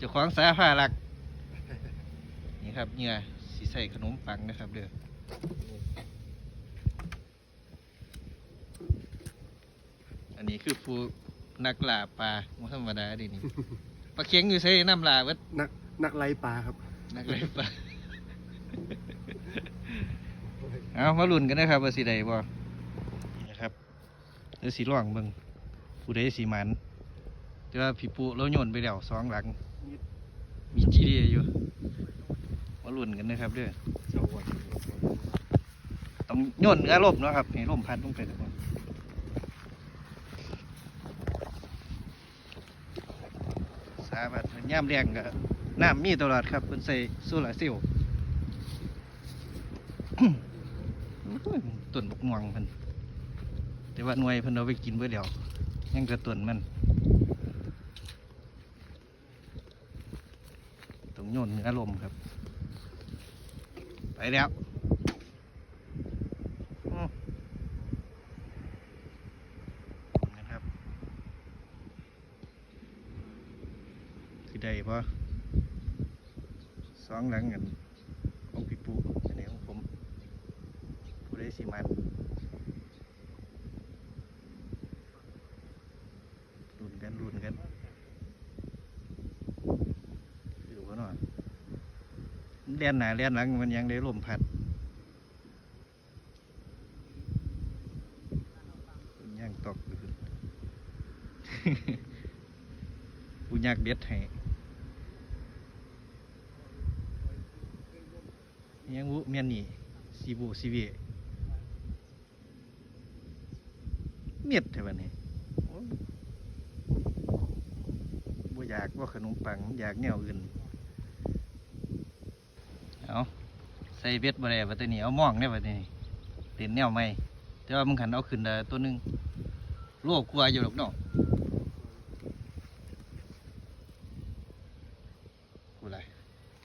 เจ้าของสาผ้าหลัก นี่ครับเหงื่อสีใส่ขนมปังนะครับเด้ออันนี้คือผู้นักล่าปลาบ่ธรรมดาดินี่ปลาเค็งอยู่ใส่น้ำลาเวัดนักนักไล่ปลาครับ นักเลยปลาเอามาลุ้นกันนะครับว่าสีใดบ่นี่นะครับเดี๋ยวสีร่องเบิ่งผู้ใดสีมันแต่ว่าพี่ปูเราโยนไปแล้วสองหลัง มีจีดีอยู่มาลุ้นกันนะครับเด้อเจ้าวันต้องยนเนื้อลมเนาะครับให้ลมพัดลงไปทุกคนสาบัดย่ามแรงก็น้ำมีตลอดครับเป็นใส่โซลาร์เซลล์โอ้ยต้นบกม่วงเพิ่นแต่ว่าหน่วยพิ่นเอาไปกินเบื่อเดียวยังกระต้นมันต้อง โยนเนื้อลมครับ ไปแล้วอืมนะครับคือได้ปะสองหลังกันของพี่ปูอันนี้ของผมผู้ได้สิมันรุนกันรุนกัน เลียนหนาเลียนหลังมันยังได้ลมพัดมันยังตกอยู่กูอยากเด็ดให้ยังวุเมียนนี่สีบูสีเวเมียดเท่านี้โอ้ยบ่อยากว่าขนมปังอยากแนวอื่น เอา ใส่เบ็ดบ่ได้บัดนี้เอาหมองได้บัดนี้เต็นแนวใหม่แต่ว่ามึงขันเอาขึ้นได้ตัวหนึงโลกกลัวอยู่หรอกเนาะกูไร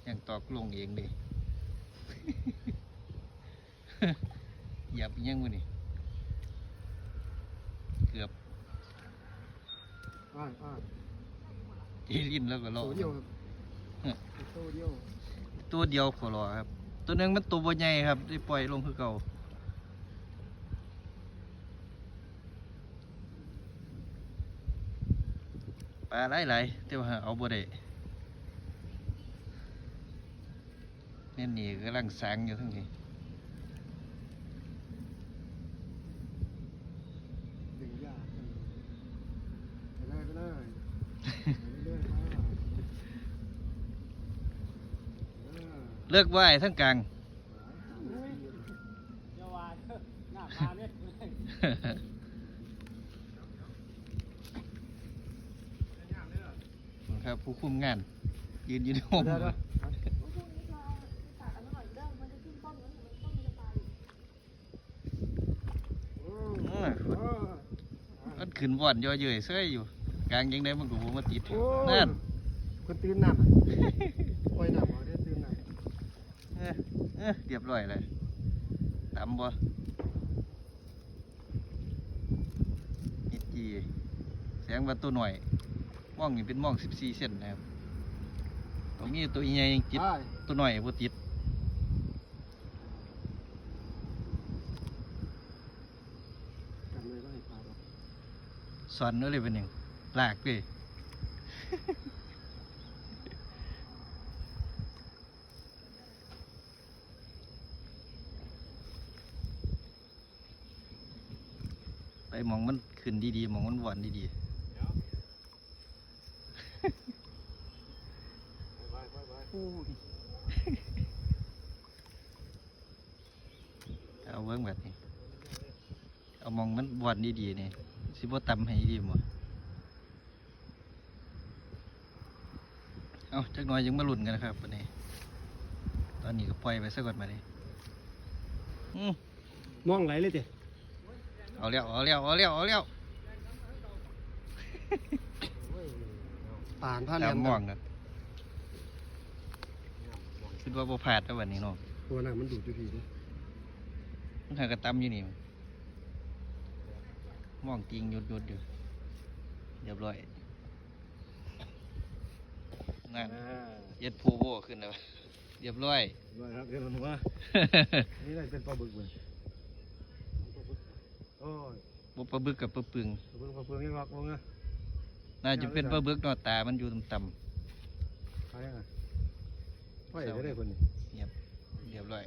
ยังตอกลงเองดิหยับอีหยังวะนี่เกือบอ้ายอ้ายเจลินแล้วก็รอตัวเดียวครับตัวเดียวตัวเดียวขอรอครับ ตัวหนึงมันตัวบ่ใหญ่ครับได้ปล่อยลงคือเก่าปลาหลายๆแต่ว่าเอาบ่ได้แม่นนี่กำลังสางอยู่ทั้งนี้ ดึงยากไปเลยไปเลยไปเลยมา เออเลิกว่ายทั้งกลางเยาวาเถอะหน้าพาเม็ดเลยครับผู้คุมงาน ยืนอยู่ในโฮมเดี๋ยวเดี๋ยวพรุ่งนี้พอตัดอันนั้นหน่อยเด้อมันจะขึ้นต้นแล้วมันต้นมันจะตายอืมเออเออมันขึ้นว่อนย่อเยื่อยเสื้ออยู่ กลางยังได้มันก็บ่มาติดโอ้นั่นคนตื่นน้ำอะปล่อยน้ำเอาได้ตื่นน้ำ เอ้อเอ้อเรียบร้อยเลยตำบ่นิดจีแสงว่าตัวหน่อยมองนี่เป็นมอง14เซนนะครับตรงนี้ตัวใหญ่ยังติดอ้ายตัวหน่อยบ่ติดจำเลยว่าให้ปลาหรอกสอนเอาเลยเป็นหยังลากเลย ไปห มองมันขึ้นดีๆหมองมันหวานดีไปไปไปๆเอาเบิ้งแบบนี้เอาหมองมันหวานดีๆนี่สิบ่ตำให้ดีหมดเอาจักหน่อยยังมาลุ้นกันนะครับวันนี้ ตอนนี้ก็ปล่อยไปซะก่อนมาดิอืมมองไหลเลยเจ้ เอาแล้วเอาแล้วเอาแล้วเอาแล้วป่านผ้าแลตามมมองกันคิดว่าบ่พลาดแล้ววันนี้เนาะตัวน่ะมันดูดอยู่พี่ดิมันหากระตำอยู่นี่มองจริงหยุดหยุดอยู่เรียบร้อยนั่นอ่าเย็ดโพโบขึ้นแล้วเรียบร้อย ด้วยครับเดี๋ยวมันว่านี่น่าจะเป็นปลาบึกเว้ยโอ้ยบ่ปลาบึกกับปลาปึงปลาบึกปลาเพืองยังรักลงนะน่าจะเป็นปลาบึกเนอตามันอยู่ต่ำใช่อะไฟได้เลยคนนี้ๆเรียบร้อย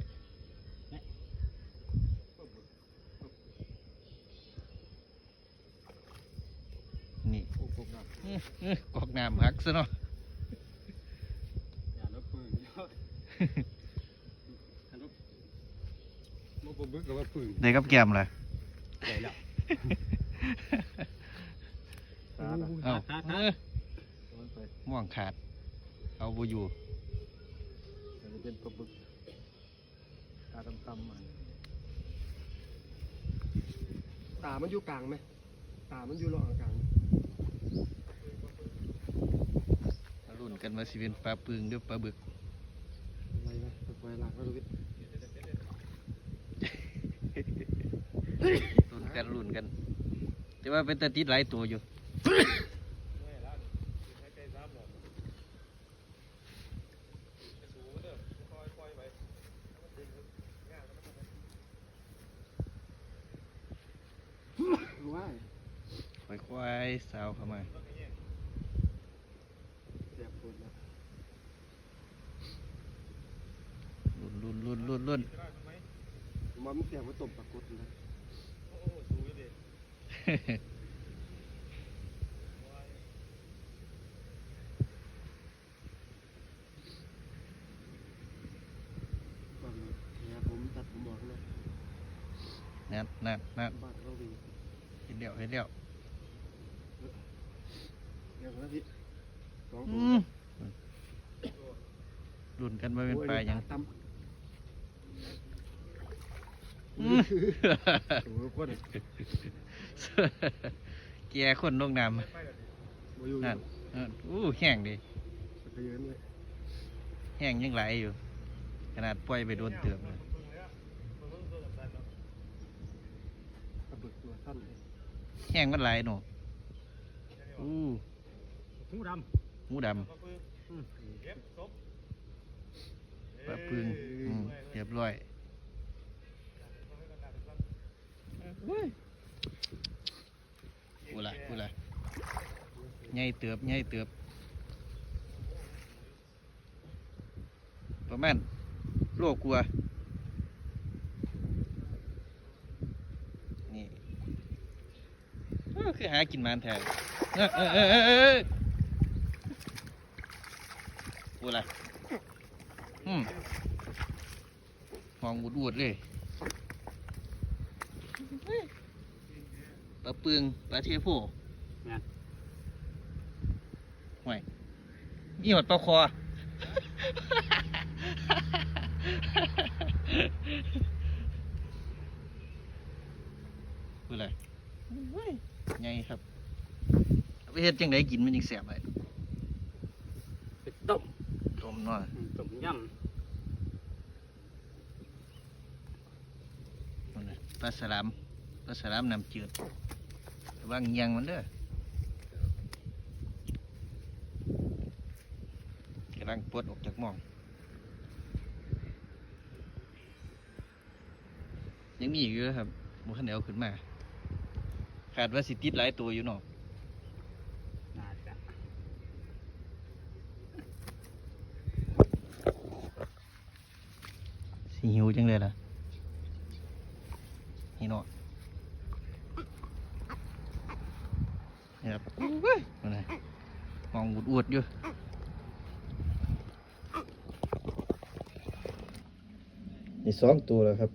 นี่โอ้โหหนักอื้ออื้อกอกน้ำหักซะเนาะอย่าลบปืนเยอะลบมันปลาบึกกับว่าปืนได้กับแก้มล่ะ ใหญ่แล้วตาดอะเอ้าเอ้อมันไปม่วงขาด เอาบ่อยู่เดี๋ยวจะเป็นปลาบึกตาดำๆมันตามันอยู่กลางไหมตามันอยู่รองกลางมาลุ้นกันว่าสิเป็นปลาปึงหรือปลาบึกอะไรนะไปหลักก็ดูวิทย์ลุ้น กันลุ้นกัน แต่ว่าเป็นตาติดหลายตัวอยู่รู้ว่าค่อยสาวเข้ามาลุ้นลุ้นลุ้นลุ้นลุ้นมันเสียบว่าตบปรากฏนะ ผมตัดผมบอกนะนั่นนั่นนั่นบ้านเขาดีเห็นเดียวเห็นเดียวเดี๋ยวนะพี่สองอืตัวมลุ้นกันว่าเป็นปลาหยังตั้มอืมโอ้โหคน แกคนลงน้ำมาอยู่นั่นนั่นอู้แห้งดิสักเยือนเลยแห้งยังไหลายอยู่ ขนาดปล่อยไปโดนเติมเลยกระเบิดตัวสั้นเลยแห้งมันไหลายหนูอู้หูดหมูดอืมำเก็บศพำปลาปึงอืมเรียบร้อย กูละกูละใหญ่เติบใหญ่เติบ ประมาณโลกลัวานี่คือหากินมันแทนเออเออกูละอืมมองอุดอุดๆเลย ปลาปึงปลาเทโพงานห่วยนี่หดปลาคอ คืออะไรไงครับเอาไปเฮ็ดจังไดกินมันยังแสบเลยเป็นต้มต้มเนาะต้มยนั่นน่ะปลาสลาม ปลาสลามน้ำจืดระวังเงียงมันเด้อกำลังปลดออกจากหม่อง ยังมีอีกอยู่ครับมันขันเดียวขึ้นมา ขาดว่าสิติดหลายตัวอยู่เนาะำน่าจะสิหิวจังเลยล่ะนี่เนาะนี่ครับมันนะม องอุดอวดๆอยู่นี่สองตัวแล้วครับ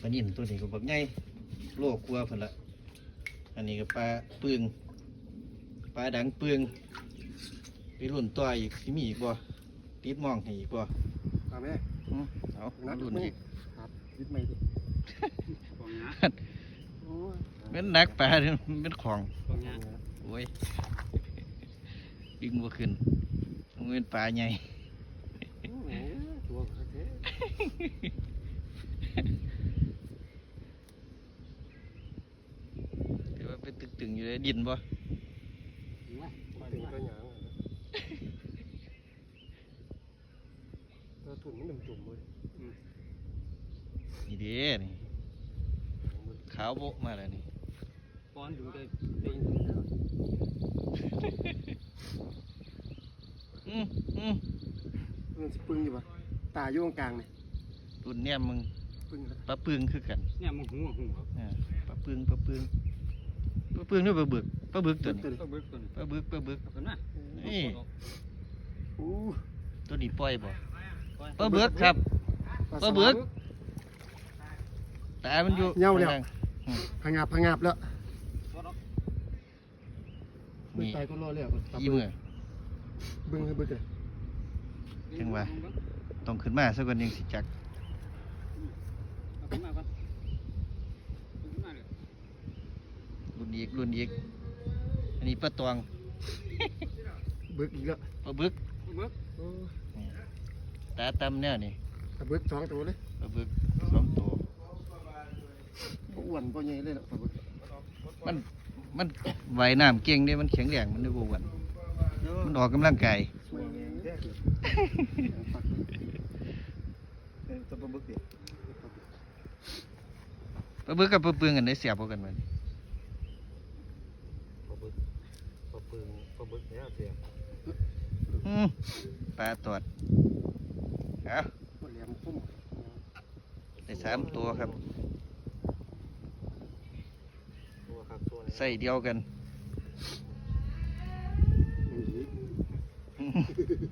ปลานิ่นตัวนี้ก็แบบใหญ่โลกกลัวเพิ่นละอันนี้ก็ปลาปึงปลาดังปึงไปรุ่นตัวอีกสิมีอีกบ่ติดหมองให้อีกบ่ตามแม่อืมเอามารุ่นอีกครับยึดไม่ดิฟองงาโอ้ยเป็นนักปลาเนี่ยมันเป็นของฟองงาโอ้ย ดึงบ่ขึ้นมันเป็นปลาใหญ่ตัวเขาเท่แต่ว่าเป็นตึงๆอยู่เลยดินบ่ถึงไหมมาถึงตัวหยางเลยนะถุนมันจุ่มเลยนี่เด้นี่ขาวโบมาแล้วนี่ป้อนดูได้ได้ยินแล้ว อืมอืมมันสิปึงอยู่ปะตาอยู่ตรงกลางนี่รุ่นเนี่ยมึงปึงแล้วปลาปึงคือกันเนี่ยมึงหูหูครับอ่าปลาปึงปลาปึงปลาปึงด้วยปลาบึกปลาบึกตัวนี้ก็เบิกตัวนี้ปลาบึกปลาบึกเอาขึ้นมานี่อู้ตัวนี้ปล่อยบ่ปล่อยปลาบึกครับปลาบึกตามันอยู่เหย้าแล้วข้งพังงาบพังงาบแล้วปลดออก บึกนี่ตายก็รอแล้วอีมือบึงคือบึกเลยจังหวะต้องขึ้นมาสักวันหนึ่งสิจักเอาขึ้นมาก่อนเอาขึ้นมาเลยรุ่นอีกรุ่นอีกอันนี้ปลาตวงบึกอีกแล้วปลาบึกเอาเบิกโอ้ตาตำแนวนี่ตะบึกสองตัวเลยปลาบึกสองตัวบ่อ้วนบ่ใหญ่เลยล่ะตะบึกมัน มันว่ายน้ำเก่งเด้มันแข็งแรงมันได้บ่อ้วนมันออกกำลังกายสวยแท้ตะบึกดิปลาบึกกับปลาปึงกันได้เสียบกว่ากันมันปลาบึกปลาปึงปลาบึกเนี่ยเสียอืมปลาตอดเอาบ่แหลมพุ่มได้สามตัวครับ ตัวครับตัว ใส่เดียวกัน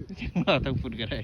นี้จังว่าต้องฝุ่นก็ได้